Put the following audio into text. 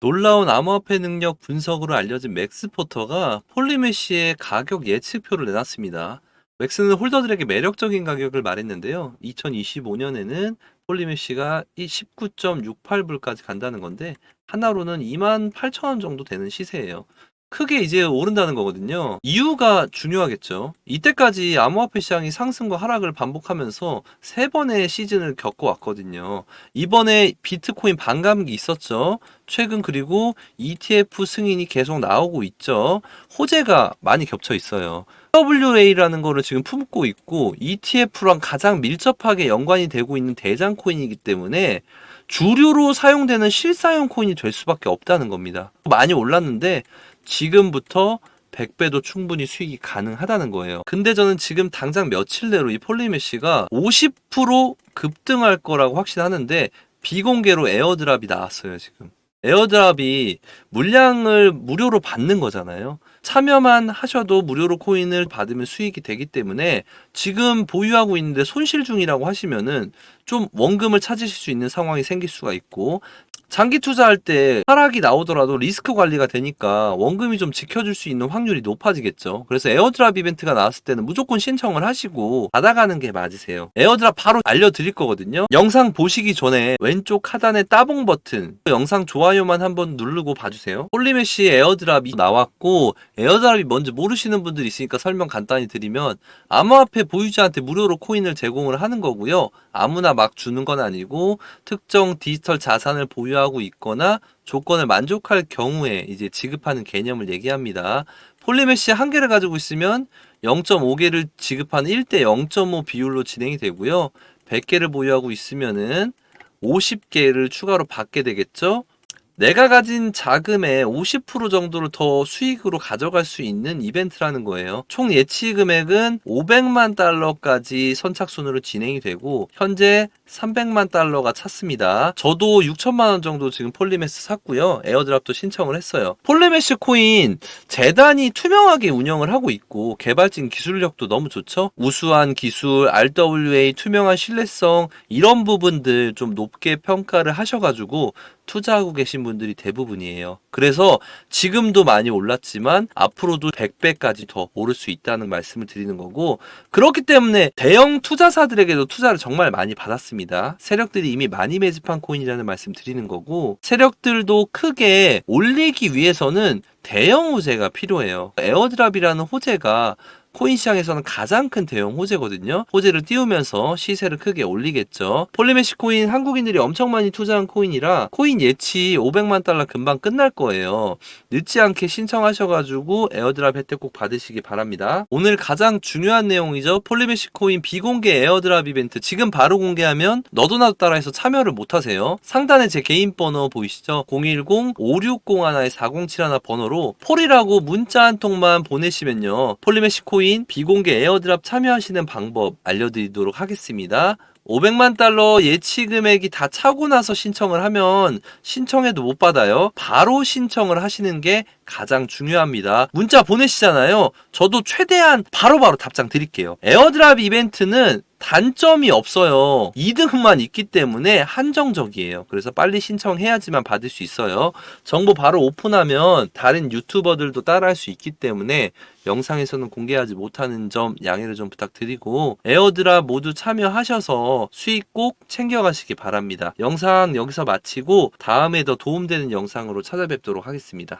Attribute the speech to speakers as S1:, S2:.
S1: 놀라운 암호화폐 능력 분석으로 알려진 맥스 포터가 폴리메시의 가격 예측표를 내놨습니다. 맥스는 홀더들에게 매력적인 가격을 말했는데요. 2025년에는 폴리메시가 이 19.68불까지 간다는 건데 하나로는 2만 8천 원 정도 되는 시세예요. 크게 이제 오른다는 거거든요. 이유가 중요하겠죠. 이때까지 암호화폐 시장이 상승과 하락을 반복하면서 세 번의 시즌을 겪어왔거든요. 이번에 비트코인 반감기 있었죠. 최근 그리고 ETF 승인이 계속 나오고 있죠. 호재가 많이 겹쳐 있어요. WA라는 거를 지금 품고 있고 ETF랑 가장 밀접하게 연관이 되고 있는 대장 코인이기 때문에 주류로 사용되는 실사용 코인이 될 수밖에 없다는 겁니다. 많이 올랐는데 지금부터 100배도 충분히 수익이 가능하다는 거예요. 근데 저는 지금 당장 며칠 내로 이 폴리메시가 50% 급등할 거라고 확신하는데 비공개로 에어드랍이 나왔어요, 지금. 에어드랍이 물량을 무료로 받는 거잖아요. 참여만 하셔도 무료로 코인을 받으면 수익이 되기 때문에 지금 보유하고 있는데 손실 중이라고 하시면은 좀 원금을 찾으실 수 있는 상황이 생길 수가 있고 장기 투자할 때 하락이 나오더라도 리스크 관리가 되니까 원금이 좀 지켜줄 수 있는 확률이 높아지겠죠. 그래서 에어드랍 이벤트가 나왔을 때는 무조건 신청을 하시고 받아가는 게 맞으세요. 에어드랍 바로 알려드릴 거거든요. 영상 보시기 전에 왼쪽 하단에 따봉 버튼 영상 좋아요만 한번 누르고 봐주세요. 홀리메시 에어드랍이 나왔고 에어드랍이 뭔지 모르시는 분들이 있으니까 설명 간단히 드리면 암호화폐 보유자한테 무료로 코인을 제공을 하는 거고요. 아무나 막 주는 건 아니고 특정 디지털 자산을 보유 하고 있거나 조건을 만족할 경우에 이제 지급하는 개념을 얘기합니다. 폴리메시 한 개를 가지고 있으면 0.5개를 지급하는 1대 0.5 비율로 진행이 되고요. 100개를 보유하고 있으면은 50개를 추가로 받게 되겠죠. 내가 가진 자금의 50% 정도를 더 수익으로 가져갈 수 있는 이벤트라는 거예요. 총 예치 금액은 500만 달러까지 선착순으로 진행이 되고 현재 300만 달러가 찼습니다. 저도 6천만 원 정도 지금 폴리메스 샀고요. 에어드랍도 신청을 했어요. 폴리메시 코인 재단이 투명하게 운영을 하고 있고 개발진 기술력도 너무 좋죠. 우수한 기술, RWA 투명한 신뢰성 이런 부분들 좀 높게 평가를 하셔가지고 투자하고 계신 분들이 대부분이에요. 그래서 지금도 많이 올랐지만 앞으로도 100배까지 더 오를 수 있다는 말씀을 드리는 거고 그렇기 때문에 대형 투자사들에게도 투자를 정말 많이 받았습니다. 세력들이 이미 많이 매집한 코인이라는 말씀 드리는 거고 세력들도 크게 올리기 위해서는 대형 호재가 필요해요. 에어드랍이라는 호재가 코인 시장에서는 가장 큰 대형 호재거든요. 호재를 띄우면서 시세를 크게 올리겠죠. 폴리메시 코인 한국인들이 엄청 많이 투자한 코인이라 코인 예치 500만 달러 금방 끝날 거예요. 늦지 않게 신청하셔가지고 에어드랍 혜택 꼭 받으시기 바랍니다. 오늘 가장 중요한 내용이죠. 폴리메시 코인 비공개 에어드랍 이벤트 지금 바로 공개하면 너도 나도 따라해서 참여를 못하세요. 상단에 제 개인 번호 보이시죠? 010-5601-4071 번호로 폴이라고 문자 한 통만 보내시면요. 폴리메시 코인 비공개 에어드랍 참여하시는 방법 알려드리도록 하겠습니다. 500만 달러 예치 금액이 다 차고 나서 신청을 하면 신청해도 못 받아요. 바로 신청을 하시는 게 가장 중요합니다. 문자 보내시잖아요. 저도 최대한 바로바로 답장 드릴게요. 에어드랍 이벤트는 단점이 없어요. 2등만 있기 때문에 한정적이에요. 그래서 빨리 신청해야지만 받을 수 있어요. 정보 바로 오픈하면 다른 유튜버들도 따라할 수 있기 때문에 영상에서는 공개하지 못하는 점 양해를 좀 부탁드리고 에어드랍 모두 참여하셔서 수익 꼭 챙겨가시기 바랍니다. 영상 여기서 마치고 다음에 더 도움되는 영상으로 찾아뵙도록 하겠습니다.